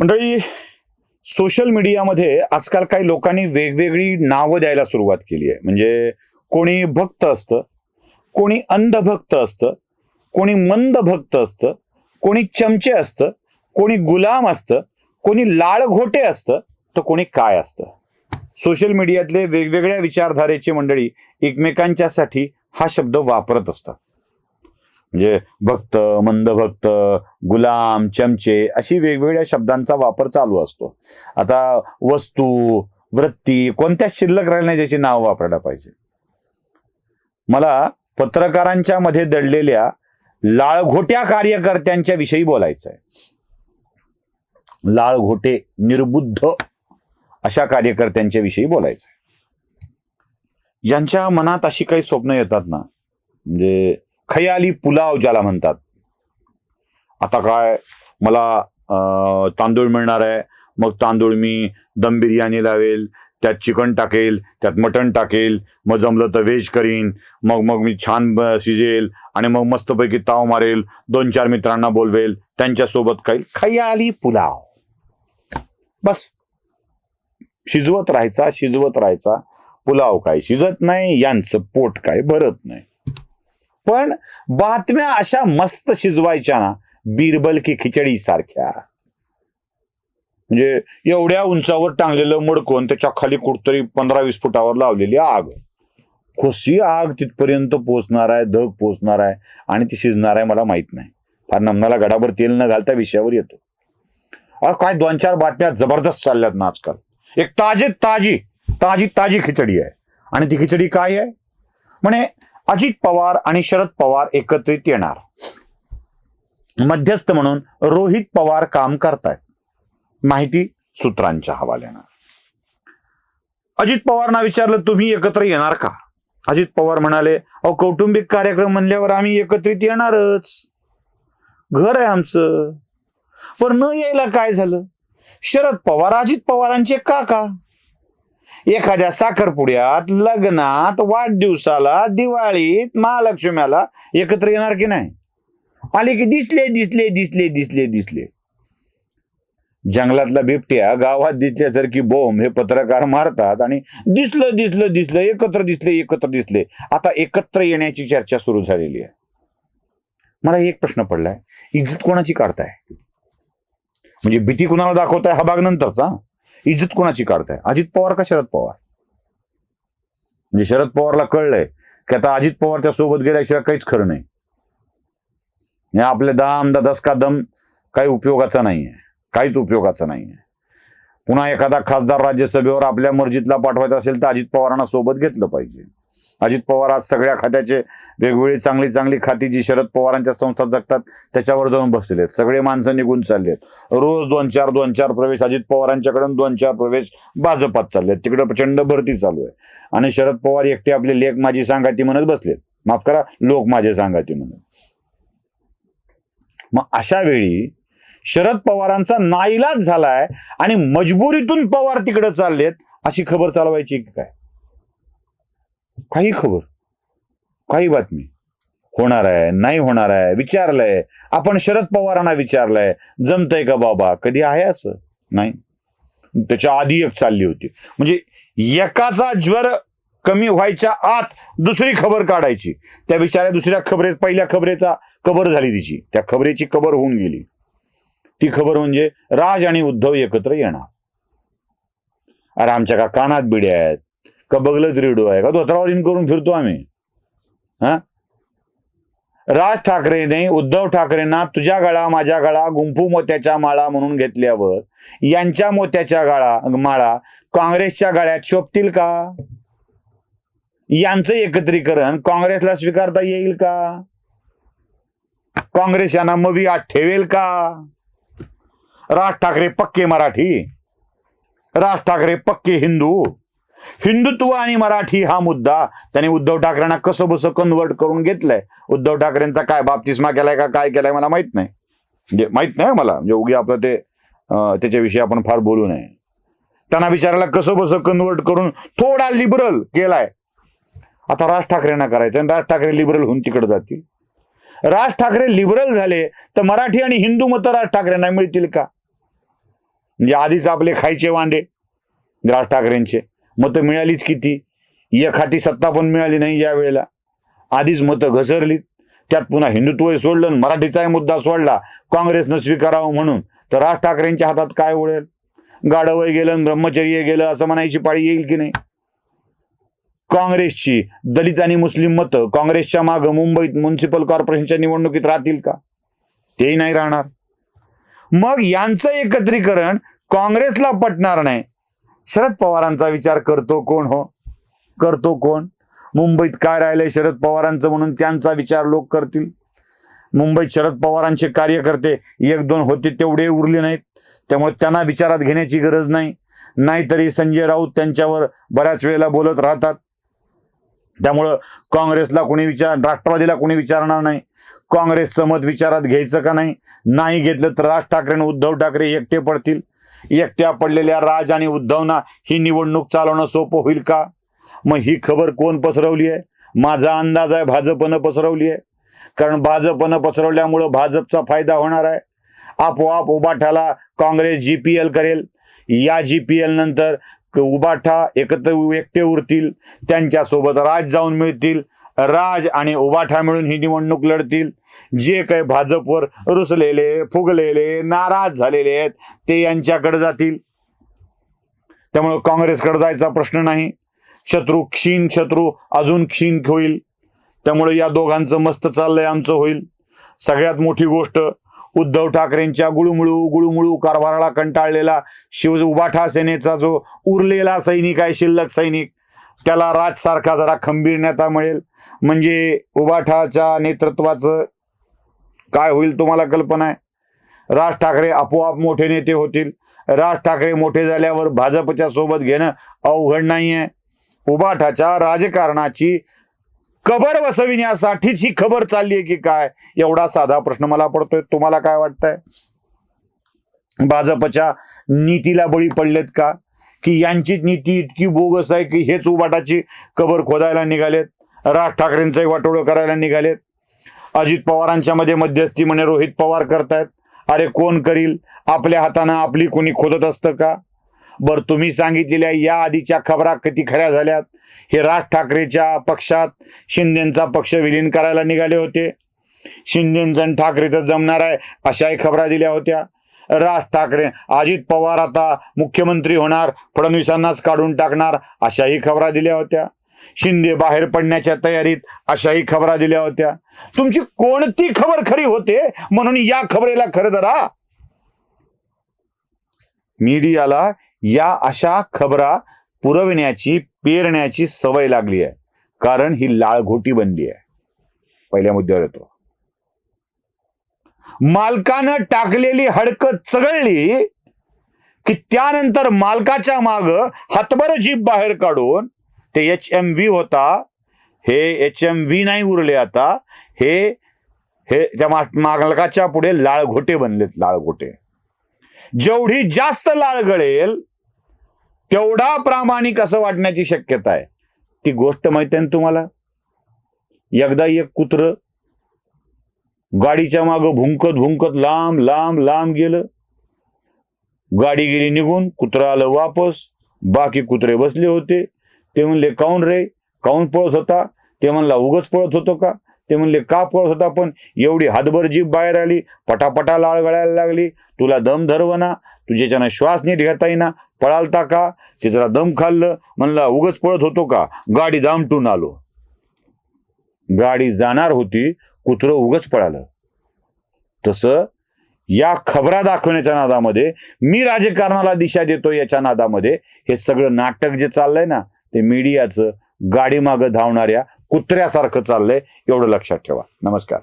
मंडळी सोशल मीडियामध्ये आजकाल काही लोकांनी वेगवेगळी नावं द्यायला सुरुवात केली आहे. म्हणजे कोणी भक्त असतं कोणी अंधभक्त असतं कोणी मंद भक्त असतं कोणी चमचे असतं कोणी गुलाम असतं कोणी लाळघोटे असतं तर कोणी काय असतं? सोशल मीडियातले वेगवेगळ्या विचारधारेची मंडळी एकमेकांच्यासाठी हा शब्द वापरत असतात. म्हणजे भक्त मंदभक्त गुलाम चमचे अशी वेगवेगळ्या शब्दांचा वापर चालू असतो. आता वस्तू वृत्ती कोणत्याच शिल्लक राहिल्या नाही ज्याची नाव वापरायला पाहिजे. मला पत्रकारांच्या मध्ये दडलेल्या लाळघोट्या कार्यकर्त्यांच्या विषयी बोलायचं आहे लाळघोटे निर्बुद्ध अशा कार्यकर्त्यांच्या विषयी बोलायचं आहे ज्यांच्या मनात अशी काही स्वप्न येतात ना? म्हणजे खयाली पुलाव ज्याला म्हणतात. आता काय मला तांदूळ मिळणार आहे. मग तांदूळ मी दम बिर्याणी लावेल त्यात चिकन टाकेल त्यात मटण टाकेल मग जमलं तर व्हेज करीन मग मग मी छान शिजेल आणि मग मस्तपैकी ताव मारेल दोन चार मित्रांना बोलवेल त्यांच्यासोबत काही खयाली पुलाव. बस. शिजवत राहायचा शिजवत राहायचा. पुलाव काय शिजत नाही यांचं पोट काय भरत नाही. पण बातम्या अशा मस्त शिजवायच्या ना बिरबल की खिचडी सारख्या. म्हणजे एवढ्या उंचावर टांगलेलं मडकून त्याच्याखाली कुठतरी पंधरा वीस फुटावर लावलेली आग. कशी आग तिथपर्यंत पोचणार आहे धग पोचणार आहे आणि ती शिजणार आहे मला माहीत नाही. फार नमनाला गडाभर तेल न घालता विषयावर येतो. काय दोन चार बातम्या जबरदस्त चालल्यात ना आजकाल. एक ताजी ताजी ताजी ताजी खिचडी आहे. आणि ती खिचडी काय आहे? म्हणे अजित पवार आणि शरद पवार एकत्रित येणार. मध्यस्थ म्हणून रोहित पवार काम करतायत. माहिती सूत्रांच्या हवाल्यानं. अजित पवारना विचारलं तुम्ही एकत्र येणार का? अजित पवार म्हणाले अहो कौटुंबिक कार्यक्रम म्हणल्यावर आम्ही एकत्रित येणारच. घर आहे आमचं. पण न यायला काय झालं? शरद पवार अजित पवारांचे काका. एखाद्या साखरपुड्यात लग्नात वाढदिवसाला दिवाळीत महालक्ष्म्याला एकत्र येणार की नाही? आले की दिसले दिसले दिसले दिसले दिसले. जंगलातला बिबट्या गावात दिसल्यासारखी बोंब हे पत्रकार मारतात आणि दिसलं दिसलं दिसलं एकत्र दिसले एकत्र दिसले. आता एकत्र येण्याची चर्चा सुरू झालेली आहे. मला एक प्रश्न पडलाय. इज्जत कोणाची काढताय? म्हणजे भीती कुणाला दाखवताय? हा भाग नंतरचा. इज्जत कोणाची काढताय? अजित पवार का शरद पवार? म्हणजे शरद पवारला कळलंय की आता अजित पवार त्या सोबत गेल्याशिवाय काहीच खरं नाही. या आपले दाम दस का दम काही उपयोगाचा नाहीये. काहीच उपयोगाचा नाहीये. पुन्हा एखादा खासदार राज्यसभेवर आपल्या मर्जीतला पाठवायचा असेल तर अजित पवारांना सोबत घेतलं पाहिजे. अजित पवार आज सगळ्या खात्याचे वेगवेगळी चांगली चांगली खाती जी शरद पवारांच्या संस्था जगतात त्याच्यावर जाऊन बसलेले आहेत. सगळे माणसं निघून चालले आहेत. रोज दोन चार दोन चार प्रवेश अजित पवारांच्याकडून दोन चार प्रवेश भाजपात चालले आहेत. तिकडे प्रचंड भरती चालू आहे. आणि शरद पवार एकटे आपले लेख माझी सांगाती म्हणत बसलेत माफ करा लोक माझे सांगाती म्हणत. मग अशा वेळी शरद पवारांचा नाईलाज झालाय आणि मजबुरीतून पवार तिकडे चाललेत अशी खबर चालवायची की काय? काही खबर काही बातमी. होणार आहे नाही होणार आहे विचारलंय. आपण शरद पवारांना विचारलंय जमतंय का बाबा? कधी आहे असं? नाही. त्याच्या आधी एक चालली होती. म्हणजे एकाचा ज्वर कमी व्हायच्या आत दुसरी खबर काढायची. त्या बिचाऱ्या दुसऱ्या खबरे पहिल्या खबरेचा कबर झाली तिची. त्या खबरेची कबर होऊन गेली. ती खबर म्हणजे राज आणि उद्धव एकत्र येणार. अरे आमच्या का कानात बिड्या आहेत? का बगलच रेडू आहे. का धोत्रावर इन करून फिरतो आम्ही? हा? राज ठाकरेने उद्धव ठाकरेंना तुझ्या गळा माझ्या गळा गुंफू मोत्याच्या माळा म्हणून घेतल्यावर यांच्या मोत्याच्या गाळा माळा काँग्रेसच्या गळ्यात शोभतील का? यांचं एकत्रीकरण काँग्रेसला स्वीकारता येईल का? काँग्रेस यांना मवी आत ठेवेल का? राज ठाकरे पक्के मराठी. राज ठाकरे पक्के हिंदू. हिंदुत्व आणि मराठी हा मुद्दा त्यांनी उद्धव ठाकरेंना कसं बसं कन्वर्ट करून घेतलंय. उद्धव ठाकरेंचा काय बाप्तिस्मा केलाय का काय केलाय मला माहीत नाही. म्हणजे माहीत नाही मला. म्हणजे उगी आपलं ते त्याच्याविषयी आपण फार बोलू नये. त्यांना विचारायला कसं बसं कन्वर्ट करून थोडा लिबरल केलाय. आता राज ठाकरेंना करायचं आणि राज ठाकरे लिबरल होऊन तिकडे जातील. राज ठाकरे लिबरल झाले तर मराठी आणि हिंदू मतं राज ठाकरेंना मिळतील का? म्हणजे आधीच आपले खायचे वांदे राज ठाकरेंचे. मतं मिळालीच किती? एक हाती सत्ता पण मिळाली नाही या वेळेला. आधीच मतं घसरलीत. त्यात पुन्हा हिंदुत्व सोडलं मराठीचाही मुद्दा सोडला. काँग्रेसनं स्वीकारावं म्हणून. तर राज ठाकरेंच्या हातात काय उळेल गाडवय गेलं ब्रह्मचर्य गेलं असं म्हणायची पाळी येईल की नाही? काँग्रेसची दलित आणि मुस्लिम मतं काँग्रेसच्या मागं मुंबईत म्युन्सिपल कॉर्पोरेशनच्या निवडणुकीत राहतील का? तेही नाही राहणार. मग यांचं एकत्रीकरण काँग्रेसला पटणार नाही. शरद पवारांचा विचार करतो कोण हो? करतो कोण? मुंबईत काय राहिलंय शरद पवारांचं म्हणून त्यांचा विचार लोक करतील. मुंबईत शरद पवारांचे कार्यकर्ते एक दोन होते तेवढे उरले नाहीत. त्यामुळे त्यांना विचारात घेण्याची गरज नाही. नाहीतरी संजय राऊत त्यांच्यावर बऱ्याच वेळेला बोलत राहतात. त्यामुळं काँग्रेसला कोणी विचार राष्ट्रवादीला कोणी विचारणार नाही. काँग्रेसचं मत विचारात घ्यायचं का नाही? नाही घेतलं तर राज ठाकरे आणि उद्धव ठाकरे एकटे पडतील. एकट्या पडलेल्या राज आणि उद्धवना ही निवडणूक चालवणं सोपं होईल का? मग ही खबर कोण पसरवली आहे? माझा अंदाज आहे भाजपनं पसरवली आहे. कारण भाजपनं पसरवल्यामुळं भाजपचा फायदा होणार आहे. आपोआप उबाठाला काँग्रेस जी पी एल करेल. या जी पी एल नंतर क- उबाठा एकत्र एकटे उरतील. त्यांच्यासोबत राज जाऊन मिळतील. राज आणि उबाठा मिळून ही निवडणूक लढतील. जे काही भाजपवर रुसलेले फुगलेले नाराज झालेले आहेत ते यांच्याकडे जातील. त्यामुळं काँग्रेसकडे जायचा प्रश्न नाही. शत्रू क्षीण शत्रू अजून क्षीण होईल. त्यामुळे या दोघांचं मस्त चाललंय आमचं होईल. सगळ्यात मोठी गोष्ट उद्धव ठाकरेंच्या गुळुमुळू गुळुमुळू कारभाराला कंटाळलेला शिव उबाठा सेनेचा जो उरलेला सैनिक आहे शिल्लक सैनिक त्याला राजसारखा जरा खंबीर नेता मिळेल. म्हणजे उबाठाच्या नेतृत्वाचं काय होईल तुम्हाला कल्पना आहे? राज ठाकरे आपोआप मोठे नेते होतील. राज ठाकरे मोठे झाल्यावर भाजपच्या सोबत घेणं अवघड नाहीये. उबाठाच्या राजकारणाची कबर बसविण्यासाठीच ही खबर चालली आहे की काय? एवढा साधा प्रश्न मला पडतोय. तुम्हाला काय वाटतंय? भाजपच्या नीतीला बळी पडलेत का? की यांची नीती इतकी बोगस आहे की हेच उबाटाची कबर खोदायला निघालेत? राज ठाकरेंचंही वाटोळं करायला निघालेत? अजित पवारांच्या मध्ये मध्यस्थी म्हणे रोहित पवार करतायत. अरे कोण करील? आपल्या हातानं आपली कोणी खोदत असतं का? बरं तुम्ही सांगितलेल्या या आधीच्या खबरा किती खऱ्या झाल्यात? हे राज ठाकरेच्या पक्षात शिंदेंचा पक्ष विलीन करायला निघाले होते. शिंदेचं आणि ठाकरेचं जमणार आहे अशाही खबरा दिल्या होत्या. राज ठाकरे अजित पवार आता मुख्यमंत्री होणार फडणवीसांनाच काढून टाकणार अशाही खबरा दिल्या होत्या. शिंदे बाहेर पडण्याच्या तयारीत अशाही खबरा दिल्या होत्या. तुमची कोणती खबर खरी होते? म्हणून या खबरेला खरं धरा. मीडियाला या अशा खबरा पुरविण्याची पेरण्याची सवय लागली आहे. कारण ही लाळघोटी बनली आहे. पहिल्या मुद्द्यावर येतो. मालकानं टाकलेली हडकत चघळली की त्यानंतर मालकाच्या माग हातभर जीप बाहेर काढून ते एच एम व्ही होता. हे एच एम व्ही नाही उरले आता. हे हे त्या मालकाच्या पुढे लाळघोटे बनलेत लाळघोटे जेवढी जास्त लाळ गळेल तेवढा प्रामाणिक असं वाटण्याची शक्यता आहे. ती गोष्ट माहिती आहे ना तुम्हाला? एकदा एक कुत्र गाडीच्या मागं भुंकत भुंकत लांब लांब लांब गेलं. गाडी गेली निघून कुत्रा आलं वापस बाकी कुत्रे बसले होते. ते म्हणले काऊन रे? काऊन पळत होता? ते म्हणला उगच पळत होतो का? ते म्हणले का पळत होता? पण एवढी हातभर जीभ बाहेर आली पटापटा लाळ गळायला लागली. तुला दम धरवना तुझ्याच्यानं श्वास नीट घेता येईना. पळालता का? ते जरा दम खाल्लं. म्हणला उगच पळत होतो का? गाडी दामटून आलो. गाडी जाणार होती कुत्रं उगच पळालं. तसं या खबरा दाखवण्याच्या नादामध्ये मी राजकारणाला दिशा देतो याच्या नादामध्ये हे सगळं नाटक जे चाललंय ना ते मीडियाचं गाडीमागं धावणाऱ्या कुत्र्यासारखं चाललंय एवढं लक्षात ठेवा. नमस्कार.